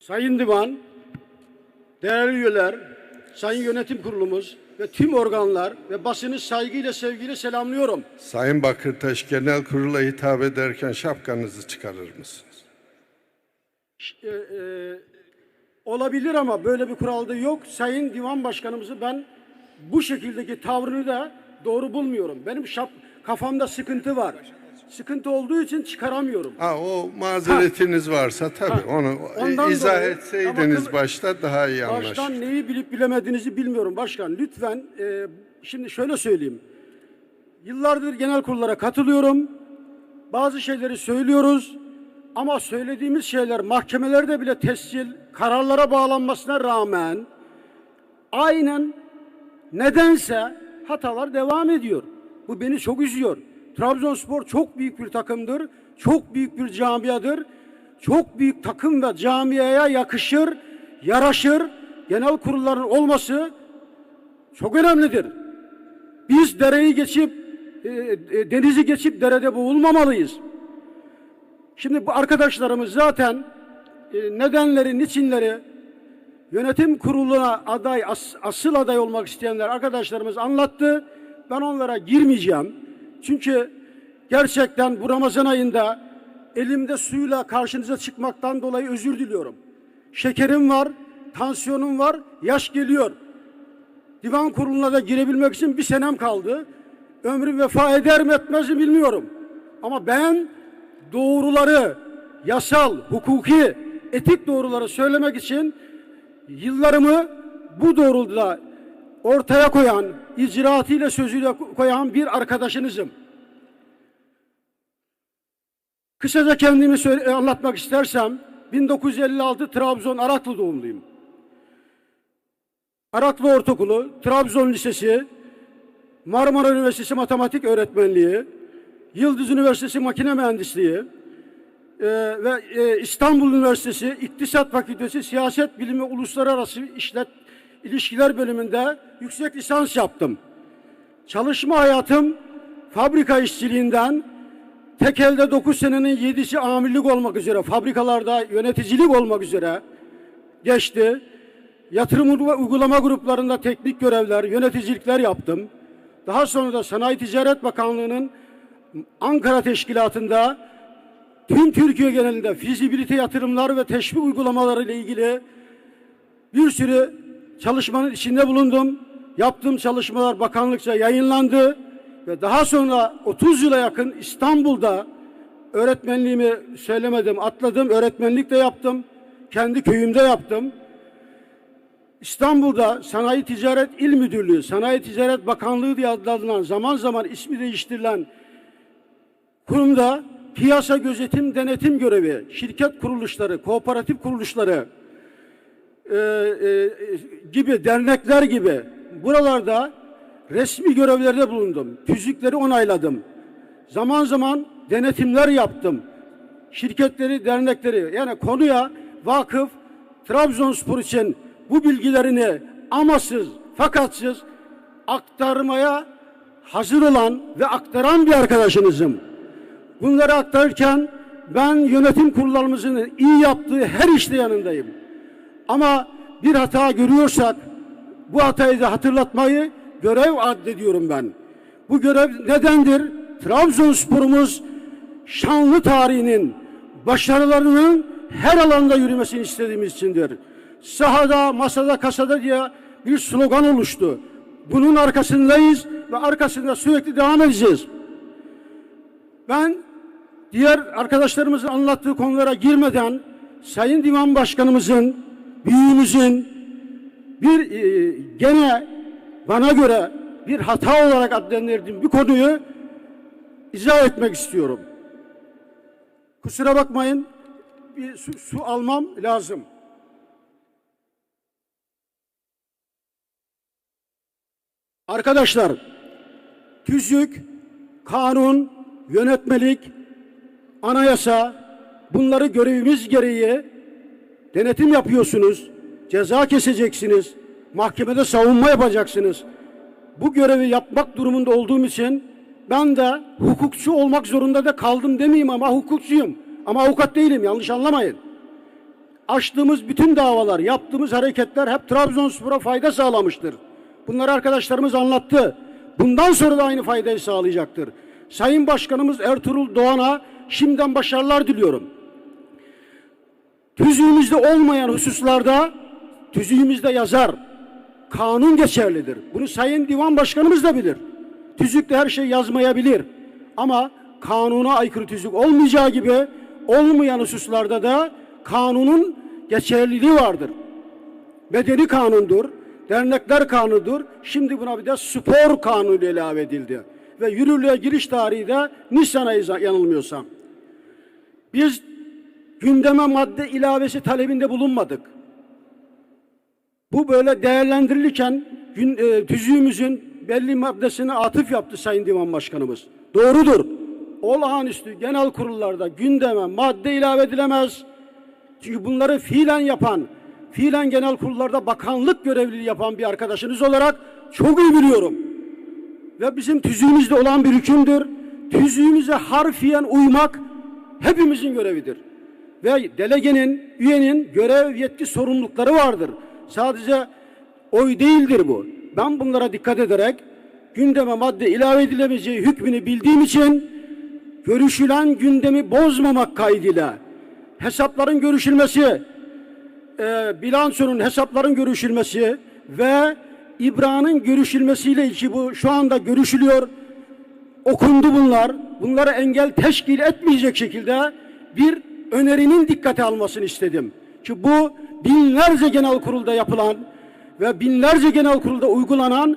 Sayın Divan, değerli üyeler, Sayın Yönetim Kurulumuz ve tüm organlar ve basını saygıyla sevgiyle selamlıyorum. Sayın Bakırtaş Genel Kurul'a hitap ederken şapkanızı çıkarır mısınız? Ee, e, olabilir ama böyle bir kuralda yok. Sayın Divan Başkanımızı ben bu şekildeki tavrını da doğru bulmuyorum. Benim şap, kafamda sıkıntı var. Sıkıntı olduğu için çıkaramıyorum. Ha, o mazeretiniz varsa tabii Ha, onu ondan izah dolayı- etseydiniz Ama kıl- başta daha iyi anlaşılır. Baştan neyi bilip bilemediğinizi bilmiyorum başkan. Lütfen e, şimdi şöyle söyleyeyim. Yıllardır genel kurullara katılıyorum. Bazı şeyleri söylüyoruz. Ama söylediğimiz şeyler mahkemelerde bile tescil, kararlara bağlanmasına rağmen aynen nedense hatalar devam ediyor. Bu beni çok üzüyor. Trabzonspor çok büyük bir takımdır. Çok büyük bir camiadır. Çok büyük takım ve camiaya yakışır, yaraşır. Genel kurulların olması çok önemlidir. Biz dereyi geçip, e, e, denizi geçip derede boğulmamalıyız. Şimdi bu arkadaşlarımız zaten e, nedenleri, niçinleri yönetim kuruluna aday, as- asıl aday olmak isteyenler arkadaşlarımız anlattı. Ben onlara girmeyeceğim. Çünkü gerçekten bu Ramazan ayında elimde suyla karşınıza çıkmaktan dolayı özür diliyorum. Şekerim var, tansiyonum var, yaş geliyor. Divan kuruluna da girebilmek için bir senem kaldı. Ömrüm vefa eder mi etmez mi bilmiyorum. Ama ben doğruları, yasal, hukuki, etik doğruları söylemek için yıllarımı bu doğrultuda ortaya koyan, icraatıyla sözüyle koyan bir arkadaşınızım. Kısaca kendimi söyle- anlatmak istersem 1956 Trabzon Araklı doğumluyum. Araklı Ortaokulu, Trabzon Lisesi, Marmara Üniversitesi Matematik Öğretmenliği, Yıldız Üniversitesi Makine Mühendisliği e, ve e, İstanbul Üniversitesi İktisat Fakültesi Siyaset Bilimi Uluslararası İşlet İlişkiler bölümünde yüksek lisans yaptım. Çalışma hayatım fabrika işçiliğinden tek elde 9 senenin 7'si amirlik olmak üzere, fabrikalarda yöneticilik olmak üzere geçti. Yatırım ve uygulama gruplarında teknik görevler, yöneticilikler yaptım. Daha sonra da Sanayi Ticaret Bakanlığı'nın Ankara Teşkilatı'nda tüm Türkiye genelinde fizibilite yatırımlar ve teşvik uygulamaları ile ilgili bir sürü çalışmanın içinde bulundum. Yaptığım çalışmalar bakanlıkça yayınlandı ve daha sonra 30 yıla yakın İstanbul'da öğretmenliğimi söylemedim, atladım. Öğretmenlik de yaptım. Kendi köyümde yaptım. İstanbul'da Sanayi Ticaret İl Müdürlüğü, Sanayi Ticaret Bakanlığı diye adlandırılan zaman zaman ismi değiştirilen kurumda piyasa gözetim denetim görevi, şirket kuruluşları, kooperatif kuruluşları e, e, gibi dernekler gibi buralarda resmi görevlerde bulundum. Tüzükleri onayladım. Zaman zaman denetimler yaptım. Şirketleri, dernekleri yani konuya vakıf Trabzonspor için bu bilgilerini amasız fakatsız aktarmaya hazır olan ve aktaran bir arkadaşınızım. Bunları aktarırken ben yönetim kurullarımızın iyi yaptığı her işte yanındayım. Ama bir hata görüyorsak bu hatayı da hatırlatmayı görev addediyorum ben. Bu görev nedendir? Trabzonsporumuz şanlı tarihinin başarılarının her alanda yürümesini istediğimiz içindir. Sahada, masada, kasada diye bir slogan oluştu. Bunun arkasındayız ve arkasında sürekli devam edeceğiz. Ben diğer arkadaşlarımızın anlattığı konulara girmeden Sayın Divan Başkanımızın, büyüğümüzün bir e, gene bana göre bir hata olarak adlandırdığım bir konuyu izah etmek istiyorum. Kusura bakmayın bir su, su almam lazım. Arkadaşlar, tüzük, kanun, yönetmelik, anayasa bunları görevimiz gereği denetim yapıyorsunuz, ceza keseceksiniz, mahkemede savunma yapacaksınız. Bu görevi yapmak durumunda olduğum için ben de hukukçu olmak zorunda da kaldım demeyeyim ama hukukçuyum. Ama avukat değilim yanlış anlamayın. açtığımız bütün davalar, yaptığımız hareketler hep Trabzonspor'a fayda sağlamıştır. Bunları arkadaşlarımız anlattı. Bundan sonra da aynı faydayı sağlayacaktır. Sayın Başkanımız Ertuğrul Doğan'a şimdiden başarılar diliyorum. Tüzüğümüzde olmayan hususlarda tüzüğümüzde yazar. Kanun geçerlidir. Bunu Sayın Divan Başkanımız da bilir. Tüzükte her şey yazmayabilir. Ama kanuna aykırı tüzük olmayacağı gibi olmayan hususlarda da kanunun geçerliliği vardır. Bedeni kanundur, dernekler kanunudur. Şimdi buna bir de spor kanunu ilave edildi. Ve yürürlüğe giriş tarihi de Nisan ayı yanılmıyorsam. Biz gündeme madde ilavesi talebinde bulunmadık. Bu böyle değerlendirilirken gün, e, tüzüğümüzün belli maddesine atıf yaptı Sayın Divan Başkanımız. Doğrudur. Olağanüstü genel kurullarda gündeme madde ilave edilemez. Çünkü bunları fiilen yapan, fiilen genel kurullarda bakanlık görevliliği yapan bir arkadaşınız olarak çok iyi biliyorum. Ve bizim tüzüğümüzde olan bir hükümdür. Tüzüğümüze harfiyen uymak hepimizin görevidir. Ve delegenin, üyenin görev, yetki, sorumlulukları vardır. Sadece oy değildir bu. Ben bunlara dikkat ederek gündeme madde ilave edilemeyeceği hükmünü bildiğim için görüşülen gündemi bozmamak kaydıyla hesapların görüşülmesi, e, bilançonun hesapların görüşülmesi ve İbra'nın görüşülmesiyle ilgili bu şu anda görüşülüyor. Okundu bunlar. Bunlara engel teşkil etmeyecek şekilde bir önerinin dikkate almasını istedim. Ki bu binlerce genel kurulda yapılan ve binlerce genel kurulda uygulanan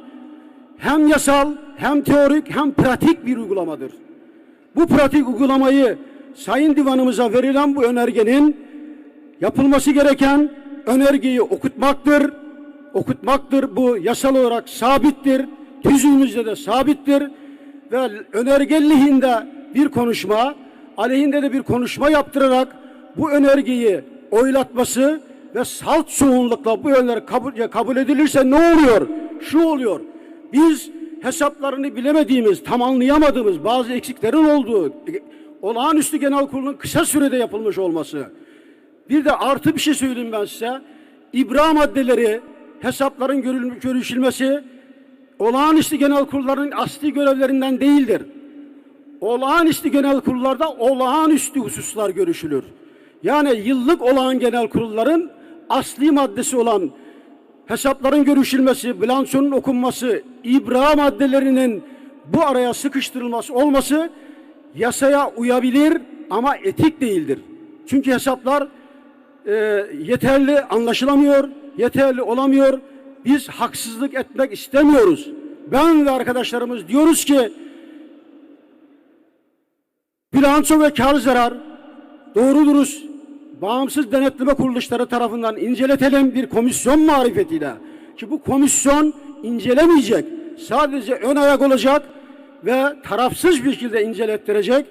hem yasal hem teorik hem pratik bir uygulamadır. Bu pratik uygulamayı Sayın Divanımıza verilen bu önergenin yapılması gereken önergeyi okutmaktır. Okutmaktır. Bu yasal olarak sabittir. Tüzüğümüzde de sabittir. Ve önerge lehinde bir konuşma, aleyhinde de bir konuşma yaptırarak bu önergeyi oylatması ve salt çoğunlukla bu öneri kabul, kabul edilirse ne oluyor? Şu oluyor. Biz hesaplarını bilemediğimiz, tamamlayamadığımız bazı eksiklerin olduğu, olağanüstü genel kurulun kısa sürede yapılmış olması. Bir de artı bir şey söyleyeyim ben size. İbra maddeleri, hesapların görüşülmesi olağanüstü genel kurulların asli görevlerinden değildir. Olağanüstü genel kurullarda olağanüstü hususlar görüşülür. Yani yıllık olağan genel kurulların asli maddesi olan hesapların görüşülmesi, bilançonun okunması, ibra maddelerinin bu araya sıkıştırılması olması yasaya uyabilir ama etik değildir. Çünkü hesaplar e, yeterli anlaşılamıyor, yeterli olamıyor. Biz haksızlık etmek istemiyoruz. Ben ve arkadaşlarımız diyoruz ki bilanço ve kar zarar doğru dürüst bağımsız denetleme kuruluşları tarafından inceletelim bir komisyon marifetiyle. Ki bu komisyon incelemeyecek. Sadece ön ayak olacak ve tarafsız bir şekilde incelettirecek.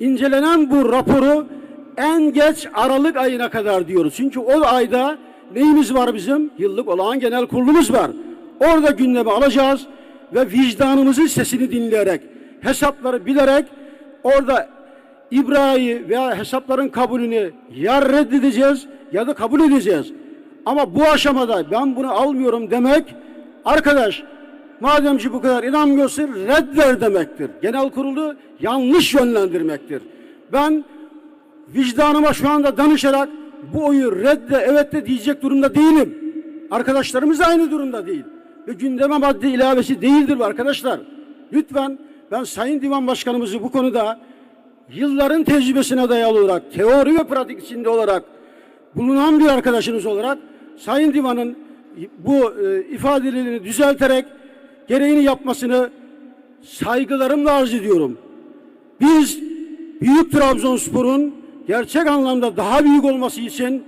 İncelenen bu raporu en geç Aralık ayına kadar diyoruz. Çünkü o ayda neyimiz var bizim? Yıllık olağan genel kurulumuz var. Orada gündeme alacağız ve vicdanımızın sesini dinleyerek, hesapları bilerek orada İbra'yı veya hesapların kabulünü ya reddedeceğiz ya da kabul edeceğiz. Ama bu aşamada ben bunu almıyorum demek arkadaş madem ki bu kadar inanmıyorsun red ver demektir. Genel kurulu yanlış yönlendirmektir. Ben vicdanıma şu anda danışarak bu oyu redde evet de diyecek durumda değilim. Arkadaşlarımız da aynı durumda değil. Ve gündeme madde ilavesi değildir bu arkadaşlar. Lütfen ben Sayın Divan Başkanımızı bu konuda yılların tecrübesine dayalı olarak, teori ve pratik içinde olarak bulunan bir arkadaşınız olarak Sayın Divan'ın bu e, ifadelerini düzelterek gereğini yapmasını saygılarımla arz ediyorum. Biz Büyük Trabzonspor'un gerçek anlamda daha büyük olması için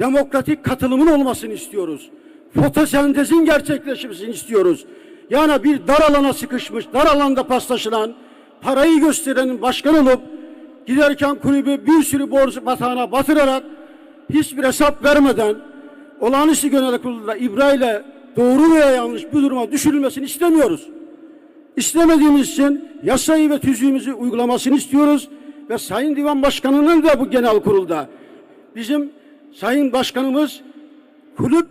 demokratik katılımın olmasını istiyoruz. Fotosentezin gerçekleşmesini istiyoruz. Yani bir dar alana sıkışmış, dar alanda paslaşılan, parayı gösterenin başkan olup giderken kulübü bir sürü borç batağına batırarak hiçbir hesap vermeden olağanüstü genel kurulda İbra ile doğru veya yanlış bu duruma düşürülmesini istemiyoruz. İstemediğimiz için yasayı ve tüzüğümüzü uygulamasını istiyoruz ve Sayın Divan Başkanı'nın da bu genel kurulda bizim Sayın Başkanımız kulüp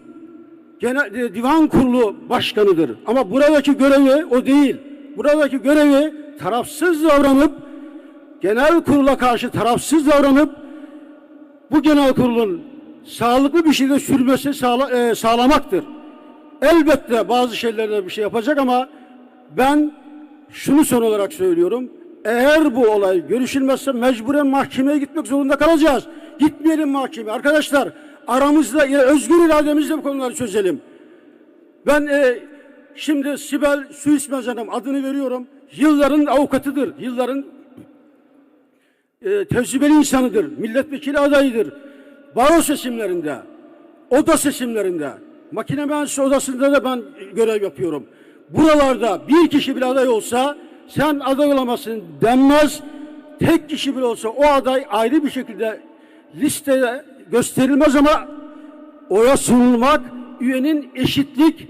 genel e, divan kurulu başkanıdır. Ama buradaki görevi o değil. Buradaki görevi tarafsız davranıp genel kurula karşı tarafsız davranıp bu genel kurulun sağlıklı bir şekilde sürmesi sağla, e, sağlamaktır. Elbette bazı şeylerde bir şey yapacak ama ben şunu son olarak söylüyorum. Eğer bu olay görüşülmezse mecburen mahkemeye gitmek zorunda kalacağız. Gitmeyelim mahkemeye. Arkadaşlar aramızda özgür irademizle bu konuları çözelim. Ben e, şimdi Sibel Suismez Hanım adını veriyorum. Yılların avukatıdır. Yılların e, tecrübeli insanıdır. Milletvekili adayıdır. Baro seçimlerinde, oda seçimlerinde, makine mühendisi odasında da ben görev yapıyorum. Buralarda bir kişi bile aday olsa sen aday olamazsın denmez. Tek kişi bile olsa o aday ayrı bir şekilde listede gösterilmez ama oya sunulmak üyenin eşitlik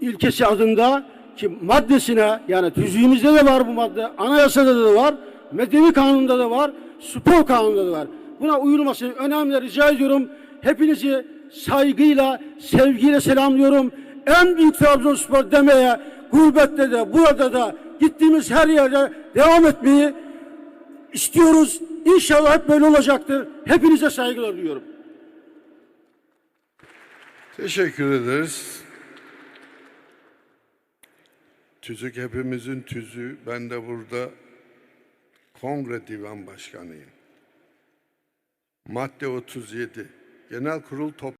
ilkesi adında ki maddesine yani tüzüğümüzde de var bu madde, anayasada da var, medeni kanunda da var, spor kanununda da var. Buna uyulmasını önemli rica ediyorum. Hepinizi saygıyla, sevgiyle selamlıyorum. En büyük Trabzonspor demeye gurbette de burada da gittiğimiz her yerde devam etmeyi istiyoruz. İnşallah hep böyle olacaktır. Hepinize saygılar duyuyorum. Teşekkür ederiz. Tüzük hepimizin tüzüğü. Ben de burada kongre divan başkanıyım. Madde 37. Genel kurul top